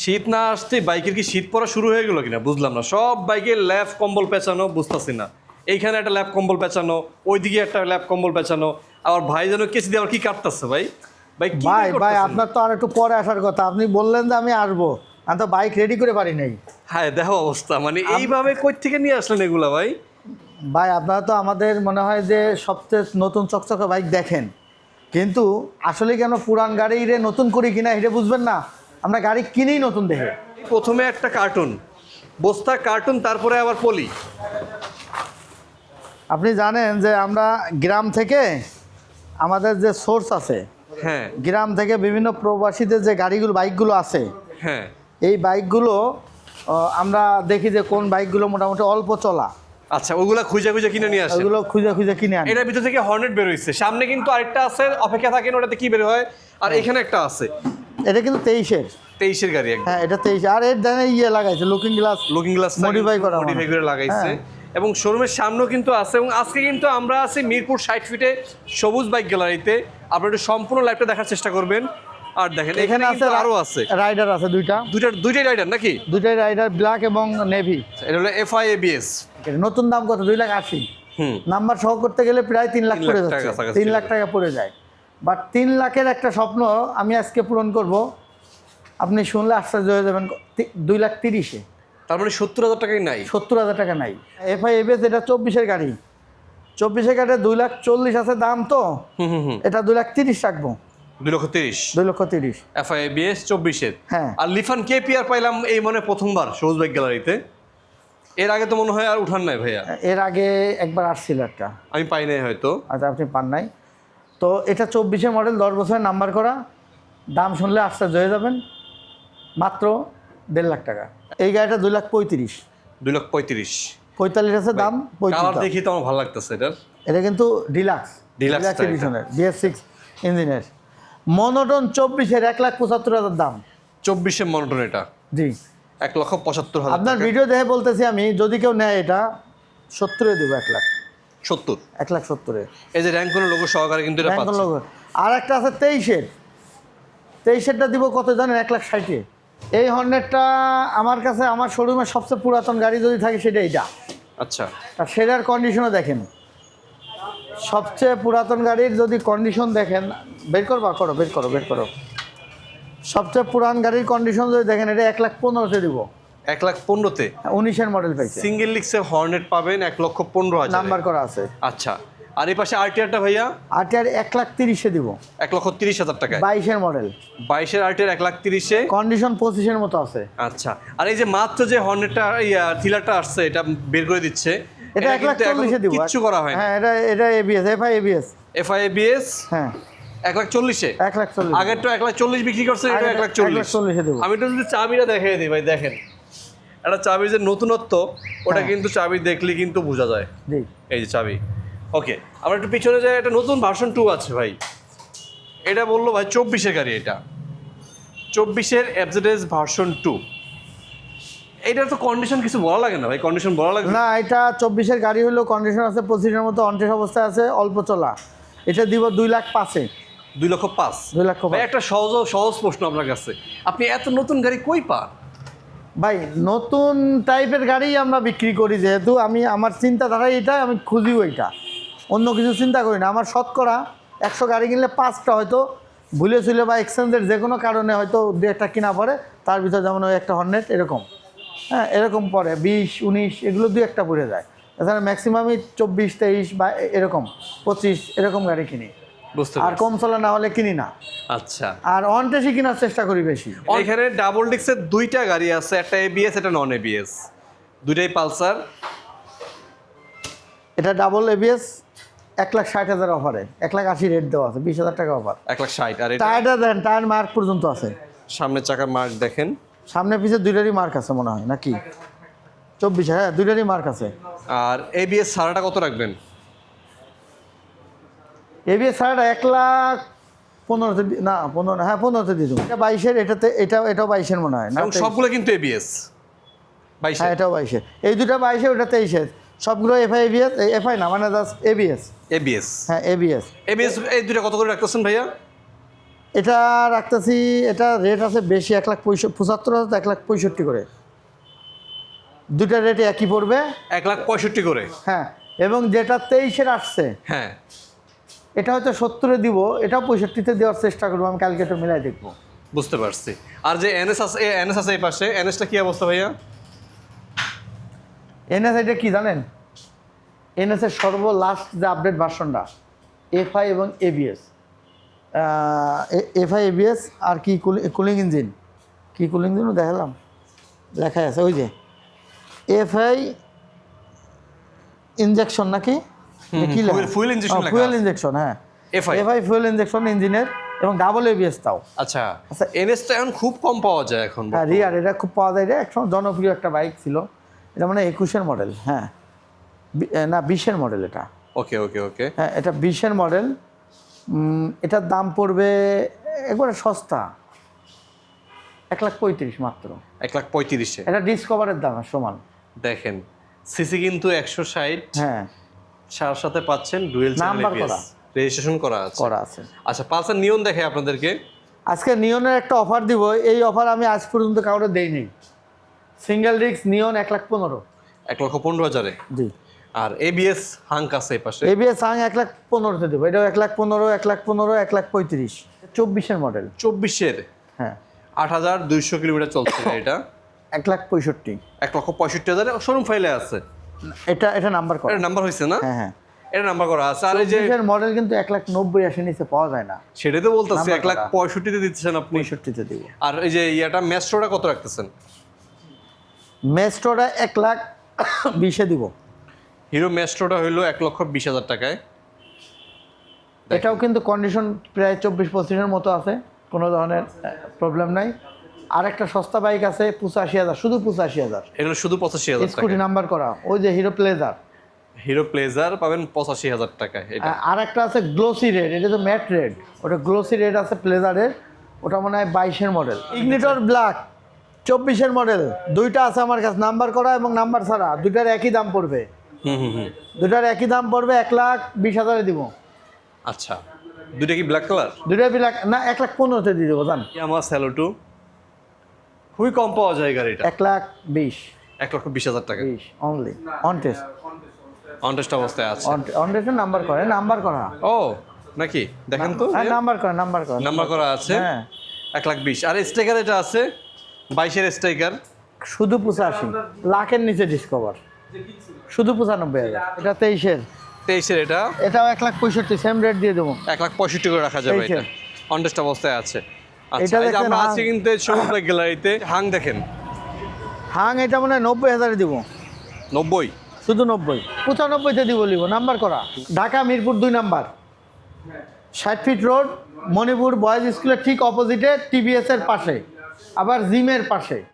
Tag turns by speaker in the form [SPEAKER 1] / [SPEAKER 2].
[SPEAKER 1] শীত না আসতে বাইকের কি শীত পড়া শুরু হয়ে গেল কিনা? বুঝলাম না। সব বাইকে ল্যাপ কম্বল পেঁচানো বুঝতেছি না। এইখানে একটা ল্যাপ কম্বল পেঁচানো ওইদিকে একটা ল্যাপ কম্বল পেঁচানো। আবার ভাই যেন কেসি দিয়ে আবার কি কাটতেছে ভাই? ভাই
[SPEAKER 2] ভাই ভাই আপনার তো আর একটু পরে আসার কথা। আপনি বললেন যে আমি আসব। আমি তো বাইক রেডি করে পারি নাই।
[SPEAKER 1] হ্যাঁ দেখো অবস্থা। মানে এইভাবে কই থেকে নিয়ে আসলেন এগুলা ভাই?
[SPEAKER 2] ভাই আপনারা তো আমাদের মনে হয় যে সবচেয়ে নতুন চকচকে বাইক দেখেন। কিন্তু আসলে কি আমরা পুরান গাড়ি রে নতুন করি কিনা এটা বুঝবেন না। আমরা গাড়ি কিনেই নতুন দেখে।
[SPEAKER 1] প্রথমে একটা কার্টুন। বস্তা কার্টুন তারপরে আবার পলি।
[SPEAKER 2] আপনি জানেন যে আমরা গ্রাম থেকে আমাদের যে সোর্স আছে
[SPEAKER 1] হ্যাঁ।
[SPEAKER 2] গ্রাম থেকে বিভিন্ন প্রবাসীদের যে গাড়িগুলো বাইকগুলো আছে
[SPEAKER 1] হ্যাঁ।
[SPEAKER 2] এই বাইকগুলো আমরা দেখি যে কোন বাইকগুলো মোটামুটি অল্প চলা।
[SPEAKER 1] আচ্ছা ওগুলা খুঁজে খুঁজে কিনে নিয়ে আসে
[SPEAKER 2] ওগুলো খুঁজে খুঁজে কিনে আনি
[SPEAKER 1] এটার ভিতর থেকে হর্নেট বের হইছে। সামনে কিন্তু আরেকটা আছে অপেক্ষা থাকেন ওটাতে কি বের হয়। আর এখানে একটা আছে।
[SPEAKER 2] এটা কিন্তু তেইশের।
[SPEAKER 1] তেইশের গাড়ি একদম।
[SPEAKER 2] হ্যাঁ এটা তেইশ। আর এর জানে ইয়ে লাগাইছে looking glass
[SPEAKER 1] looking glass
[SPEAKER 2] Modify করা
[SPEAKER 1] মডিফাই করে লাগাইছে।
[SPEAKER 2] হ্যাঁ।
[SPEAKER 1] এবং শোরুমের সামনেও কিন্তু আছে। এবং আজকে কিন্তু আমরা আছি মিরপুর ষাট ফিটে সবুজ বাইক গ্যালারিতে আপনারা একটু সম্পূর্ণ লাইভটা দেখার চেষ্টা করবেন। আর দেখেন এখানে আছে আরও আছে।
[SPEAKER 2] রাইডার আছে দুইটা।
[SPEAKER 1] দুইটা দুইটাই রাইডার নাকি?
[SPEAKER 2] দুইটাই রাইডার ব্ল্যাক এবং নেভি
[SPEAKER 1] এটা হলো এফআই এবিএস
[SPEAKER 2] নতুন দাম কত? দুই লাখ আশি।
[SPEAKER 1] হুম।
[SPEAKER 2] নাম্বার সহ করতে গেলে প্রায় তিন লাখ পড়ে যাচ্ছে। তিন লাখ টাকা পড়ে যায়। বাট তিন লাখের একটা স্বপ্ন আমি আজকে পূরণ করব। আপনি শুনলে আশ্চর্য হয়ে যাবেন দুই লাখ তিরিশে।
[SPEAKER 1] তার মানে সত্তর হাজার টাকাই নাই।
[SPEAKER 2] সত্তর হাজার টাকা নাই। এফআই এবিএস এটা চব্বিশের গাড়ি। চব্বিশের গাড়ি দুই লাখ চল্লিশ আছে দাম তো। এটা দুই লাখ তিরিশ রাখব।
[SPEAKER 1] দুই লক্ষ তিরিশ।
[SPEAKER 2] দুই লক্ষ তিরিশ।
[SPEAKER 1] চব্বিশের।
[SPEAKER 2] হ্যাঁ।
[SPEAKER 1] আর লিফান কেপিআর পাইলাম এই মনে প্রথমবার সবুজ বাইক গ্যালারিতে এর আগে তো মনে হয় আর উঠান নাই ভাইয়া।
[SPEAKER 2] এর আগে একবার আসছিল একটা।
[SPEAKER 1] আমি পাই নাই হয়তো।
[SPEAKER 2] আচ্ছা আপনি পান নাই। তো এটা মডেল দশ বছরের নাম্বার করা। দাম শুনলে আশ্চর্য হয়ে যাবেন। মাত্র দেড় লাখ টাকা। এই গাড়িটা দুই লাখ পঁয়ত্রিশ।
[SPEAKER 1] দুই লাখ পঁয়ত্রিশ।
[SPEAKER 2] পঁয়তাল্লিশ আছে দাম
[SPEAKER 1] কালার দেখি তো আমার ভালো লাগতেছে এটার।
[SPEAKER 2] এটা কিন্তু ডিলাক্স
[SPEAKER 1] এটা।
[SPEAKER 2] এডিশনের বিএস সিক্স ইঞ্জিনের মনোটন চব্বিশের এক লাখ পঁচাত্তর হাজার দাম।
[SPEAKER 1] চব্বিশে মনোটন এটা?
[SPEAKER 2] জি।
[SPEAKER 1] এক লক্ষ পঁচাত্তর হাজার
[SPEAKER 2] আপনার ভিডিও দেখে বলতেছি আমি যদি কেউ নেয় এটা সত্তরে দেবো এক লাখ।
[SPEAKER 1] সত্তর?
[SPEAKER 2] এক লাখ সত্তরে।
[SPEAKER 1] এই যে র্যাঙ্ক কোনো লোগো সহকারে কিন্তু
[SPEAKER 2] আর একটা আছে তেইশের। তেইশেরটা দিব কত জানেন? এক লাখ ষাটে। এই হর্নেটটা আমার কাছে আমার শোরুমের সবচেয়ে পুরাতন গাড়ি যদি থাকে সেটা এইটা।
[SPEAKER 1] আচ্ছা।
[SPEAKER 2] আর সেটার কন্ডিশনও দেখেন। সবচেয়ে পুরাতন গাড়ির যদি কন্ডিশন দেখেন বের করো করবা করো বের করো বের করো। সবচেয়ে পুরান গাড়ির কন্ডিশন যদি দেখেন এটা এক লাখ পনেরোতে দিব।
[SPEAKER 1] এক লাখ পনেরোতে?
[SPEAKER 2] উনিশের মডেল পাইছে।
[SPEAKER 1] সিঙ্গেল লিক্সে হর্নেট পাবেন এক লক্ষ পনেরো হাজার।
[SPEAKER 2] নাম্বার করা আছে।
[SPEAKER 1] আচ্ছা আর এই পাশে আরটিআরটা ভাইয়া?
[SPEAKER 2] আরটিআর এক লাখ তিরিশে দিব।
[SPEAKER 1] এক লক্ষ তিরিশ হাজার টাকা
[SPEAKER 2] বাইশের মডেল
[SPEAKER 1] বাইশের আরটিআর এক লাখ তিরিশে?
[SPEAKER 2] কন্ডিশন পঁচিশের মতো আছে।
[SPEAKER 1] আচ্ছা আর এই যে মাত্র যে হর্নেটটা থিলারটা আসছে এটা বের করে দিচ্ছে
[SPEAKER 2] এটা এক লাখ চল্লিশে দিব।
[SPEAKER 1] কিচ্ছু করা হয়
[SPEAKER 2] হ্যাঁ এটা এটা এবিএস এফআই এবিএস
[SPEAKER 1] এফআইবিএস
[SPEAKER 2] হ্যাঁ।
[SPEAKER 1] এক লাখ চল্লিশে?
[SPEAKER 2] এক লাখ চল্লিশ।
[SPEAKER 1] আগের তো এক লাখ চল্লিশ বিক্রি করছে এটা এক লাখ চল্লিশ। আমি তো যদি চাবিটা দিই ভাই দেখেন। একটা যে নতুনত্ব ওটা
[SPEAKER 2] হ্যাঁ।
[SPEAKER 1] কিন্তু চাবি দেখলে কিন্তু বোঝা যায়। এই যে চাবি। ওকে আমরা একটু পিছনে যাই একটা নতুন ভার্সন টু আছে ভাই। এটা বলল ভাই চব্বিশের গাড়ি এটা। চব্বিশের ভার্সন টু এইটার তো কন্ডিশন কিছু বলা লাগে না ভাই কন্ডিশন বলা লাগে না।
[SPEAKER 2] না এটা চব্বিশের গাড়ি হলো কন্ডিশন আছে পঁচিশের মতো অনটেস অবস্থায় আছে অল্প চলা। এটা দিব দুই লাখ পাঁচে।
[SPEAKER 1] দুই লক্ষ পাঁচ।
[SPEAKER 2] দুই লক্ষ
[SPEAKER 1] ভাই একটা সহজ সহজ প্রশ্ন আপনার কাছে। আপনি এত নতুন গাড়ি কই পান?
[SPEAKER 2] ভাই নতুন টাইপের গাড়ি আমরা বিক্রি করি যেহেতু আমি আমার চিন্তাধারা এটা আমি খুঁজি ওইটা অন্য কিছু চিন্তা করি না। আমার শতকরা একশো গাড়ি কিনলে পাঁচটা হয়তো ভুলে ছিল বা এক্সচেঞ্জের যে কোনো কারণে হয়তো দু একটা কিনা পড়ে তার ভিতরে যেমন ওই একটা হর্নেট এরকম। হ্যাঁ এরকম পড়ে বিশ উনিশ এগুলো দু একটা পড়ে যায়। তাছাড়া ম্যাক্সিমামই চব্বিশ তেইশ বা এরকম পঁচিশ এরকম গাড়ি কিনি। আর কম চলা না হলে কিনি না।
[SPEAKER 1] আচ্ছা।
[SPEAKER 2] আর অনটেসই কেনার চেষ্টা করি বেশি।
[SPEAKER 1] এখানে ডাবল ডিক্সের দুইটা গাড়ি আছে একটা এবিএস একটা নন এবিএস দুইটাই পালসার।
[SPEAKER 2] এটা ডাবল এবিএস এক লাখ ষাট হাজার অফারে এক লাখ আশি রেট দেওয়া আছে বিশ হাজার টাকা অফার
[SPEAKER 1] এক লাখ ষাট আর এটা
[SPEAKER 2] টায়ারটা দেন টায়ার মার্ক পর্যন্ত আছে।
[SPEAKER 1] সামনের চাকার মার্ক দেখেন।
[SPEAKER 2] সামনে পিছে দুইটারই মার্ক আছে মনে হয় নাকি? চব্বিশ হ্যাঁ দুইটারই মার্ক আছে।
[SPEAKER 1] আর এবিএস সারাটা কত রাখবেন?
[SPEAKER 2] এবিএস ছাড়া এক লাখ পনেরোতে না পনেরো হ্যাঁ পনেরোতে দিয়ে দেবো। এটা বাইশের এটাতে এটা এটাও বাইশের মনে হয় না?
[SPEAKER 1] সবগুলো কিন্তু এবিএস বাইশে
[SPEAKER 2] হ্যাঁ এটাও বাইশের। এই দুটো বাইশে ওটা তেইশের। সবগুলো এফআই এবিএস এফআই না মানে জাস্ট এবিএস
[SPEAKER 1] এবিএস
[SPEAKER 2] হ্যাঁ এবিএস
[SPEAKER 1] এবিএস এই দুইটা কত করে রাখতেছেন ভাইয়া?
[SPEAKER 2] এটা রাখতেছি এটা রেট আছে বেশি এক লাখ পঁয়ষট্টি পঁচাত্তর হাজার এক লাখ পঁয়ষট্টি করে। দুটা রেটে একই পড়বে।
[SPEAKER 1] এক লাখ পঁয়ষট্টি করে।
[SPEAKER 2] হ্যাঁ এবং যেটা তেইশের আসছে।
[SPEAKER 1] হ্যাঁ।
[SPEAKER 2] এটা হয়তো সত্তরে দিব এটাও পঁয়ষট্টিতে দেওয়ার চেষ্টা করব আমি কালকে একটু মিলাই দেখব।
[SPEAKER 1] বুঝতে পারছি। আর যে এনএস আছে এনএস আছে এই পাশে এনএসটা কি অবস্থা ভাইয়া?
[SPEAKER 2] এনএস এটা কি জানেন? এনএস এর সর্ব লাস্ট যে আপডেট ভার্সনটা এফআই এবং এবিএস এফআই এবিএস আর কি কুলিং ইঞ্জিন কি কুলিং ইঞ্জিনও দেখালাম? লেখাই আছে ওই যে। এফআই ইঞ্জেকশন নাকি? কি
[SPEAKER 1] fuel- fuel
[SPEAKER 2] ফুয়েল। ইনজেকশন হ্যাঁ।
[SPEAKER 1] FI
[SPEAKER 2] এফআই ফুয়েল ইনজেকশন ইঞ্জিনের এবং ডাবল এবিএস তাও।
[SPEAKER 1] আচ্ছা
[SPEAKER 2] আচ্ছা।
[SPEAKER 1] এনএসটা এখন খুব কম পাওয়া যায় এখন
[SPEAKER 2] হ্যাঁ রিয়ার এটা খুব পাওয়া যায়। রে একসময় জনপ্রিয় একটা বাইক ছিল। এটা মানে একুশের মডেল হ্যাঁ। না বিশের মডেল এটা।
[SPEAKER 1] ওকে ওকে ওকে।
[SPEAKER 2] হ্যাঁ এটা বিশের মডেল এটার দাম পড়বে একবারে সস্তা। এক লাখ পঁয়ত্রিশ মাত্র।
[SPEAKER 1] এক লাখ পঁয়ত্রিশে।
[SPEAKER 2] এটা ডিসকভারের দাম সমান।
[SPEAKER 1] দেখেন সিসি কিন্তু একশো ষাট।
[SPEAKER 2] হ্যাঁ।
[SPEAKER 1] সার সাথে পাচ্ছেন ডুয়েল
[SPEAKER 2] Number করা।
[SPEAKER 1] রেজিস্ট্রেশন করা আছে।
[SPEAKER 2] করা আছে।
[SPEAKER 1] আচ্ছা পালসার নিয়ন দেখে আপনাদেরকে।
[SPEAKER 2] আজকে নিয়নের একটা অফার দিব। এই অফার আমি আজ পর্যন্ত কাউকে দেইনি। সিঙ্গেল রিক্স নিয়ন এক লাখ পনেরো।
[SPEAKER 1] এক লক্ষ পনেরো হাজারে।
[SPEAKER 2] জি।
[SPEAKER 1] আর এবিএস হাঙ্ক আছে এই পাশে।
[SPEAKER 2] এবিএস আং এক লাখ পনেরোতে দেবো। এটাও এক লাখ পনেরো এক লাখ পনেরো এক লাখ পঁয়ত্রিশ। চব্বিশের মডেল
[SPEAKER 1] চব্বিশের?
[SPEAKER 2] হ্যাঁ।
[SPEAKER 1] আট হাজার দুইশো কিলোমিটার চলছে এটা?
[SPEAKER 2] এক লাখ পঁয়ষট্টি।
[SPEAKER 1] এক লক্ষ পঁয়ষট্টি হাজারে। শোরুম ফাইলে আছে।
[SPEAKER 2] এটা এটা নাম্বার করা।
[SPEAKER 1] এটা নাম্বার হয়েছে না?
[SPEAKER 2] হ্যাঁ হ্যাঁ।
[SPEAKER 1] এটা নাম্বার করা। আছে আর এই যে
[SPEAKER 2] চব্বিশের মডেল কিন্তু এক লাখ নব্বই আসে নিচে পাওয়া যায় না।
[SPEAKER 1] সেটাই তো বলতেছি
[SPEAKER 2] Number
[SPEAKER 1] এক লাখ
[SPEAKER 2] করা।
[SPEAKER 1] পঁয়ষট্টিতে দিচ্ছেন আপনি।
[SPEAKER 2] পঁয়ষট্টিতে দিব।
[SPEAKER 1] আর এই যে ইয়াটা ম্যাস্ট্রোটা কত রাখতেছেন?
[SPEAKER 2] মেস্টোটা এক লাখ বিশে দিব।
[SPEAKER 1] হিরো ম্যাস্ট্রোটা হইল এক লক্ষ বিশ হাজার টাকায়।
[SPEAKER 2] এটাও কিন্তু কন্ডিশন প্রায় চব্বিশ পঁচিশের মতো আছে কোনো ধরনের প্রবলেম নাই। আর একটা সস্তা বাইক আছে পঁচাশি হাজার শুধু পঁচাশি হাজার।
[SPEAKER 1] এটা শুধু পঁচাশি হাজার
[SPEAKER 2] স্কুটি নাম্বার করা ওই যে হিরো প্লেজার।
[SPEAKER 1] হিরো প্লেজার পাবেন পঁচাশি হাজার টাকায় এটা।
[SPEAKER 2] আর একটা আছে গ্লোসি রেড এটা তো ম্যাট রেড। ওটা গ্লোসি রেড আছে প্লেজারের ওটা মনে হয় বাইশের মডেল। ইগনিটর ব্ল্যাক চব্বিশের মডেল। দুইটা আছে আমার কাছে নাম্বার করা এবং নাম্বার ছাড়া। দুইটার একই দাম পড়বে।
[SPEAKER 1] হুম হুম হুম।
[SPEAKER 2] দুইটার একই দাম পড়বে এক লাখ বিশ হাজারে দিব।
[SPEAKER 1] আচ্ছা। দুইটা কি ব্ল্যাক কালার
[SPEAKER 2] দুইটা ব্ল্যাক না এক লাখ পনেরোতে দিয়ে দেবো জান।
[SPEAKER 1] আমার স্যালোটু খুবই কম পাওয়া যায় গাড়িটা।
[SPEAKER 2] এক লাখ বিশ।
[SPEAKER 1] এক লক্ষ বিশ হাজার টাকা।
[SPEAKER 2] বিশ অনলি অন টেস্ট
[SPEAKER 1] অনটেস্ট অবস্থায় আছে।
[SPEAKER 2] অন টেস্টের নাম্বার করে নাম্বার করা।
[SPEAKER 1] ও নাকি? দেখেন তো।
[SPEAKER 2] হ্যাঁ নাম্বার করা নাম্বার করা।
[SPEAKER 1] নাম্বার করা আছে।
[SPEAKER 2] হ্যাঁ।
[SPEAKER 1] এক লাখ বিশ। আর স্ট্রাইকার এটা আছে? বাইশের স্ট্রাইকার
[SPEAKER 2] শুধু পঁচাশি। লাখের নিচে ডিসকভার শুধু পঁচানব্বই হাজার। এটা তেইশের।
[SPEAKER 1] তেইশের এটা।
[SPEAKER 2] এটাও এক লাখ পঁয়ষট্টি সেম রেট দিয়ে দেবো।
[SPEAKER 1] এক লাখ পঁয়ষট্টি করে রাখা যাবে। এটা। অনটেস্ট অবস্থায় আছে।
[SPEAKER 2] এটা দেখেন
[SPEAKER 1] আমরা আছি কিন্তু সমুদ্র গ্যালারিতে। হাং দেখেন।
[SPEAKER 2] হাং এটা মনে নব্বই হাজারে দিব।
[SPEAKER 1] নব্বই?
[SPEAKER 2] শুধু নব্বই। পঁচানব্বইতে দিব লিব নাম্বার করা। ঢাকা মিরপুর দুই নাম্বার। ষাট ফিট রোড মণিপুর বয়েজ স্কুলের ঠিক অপোজিটে টিভিএস এর পাশে। আবার জিমের পাশে।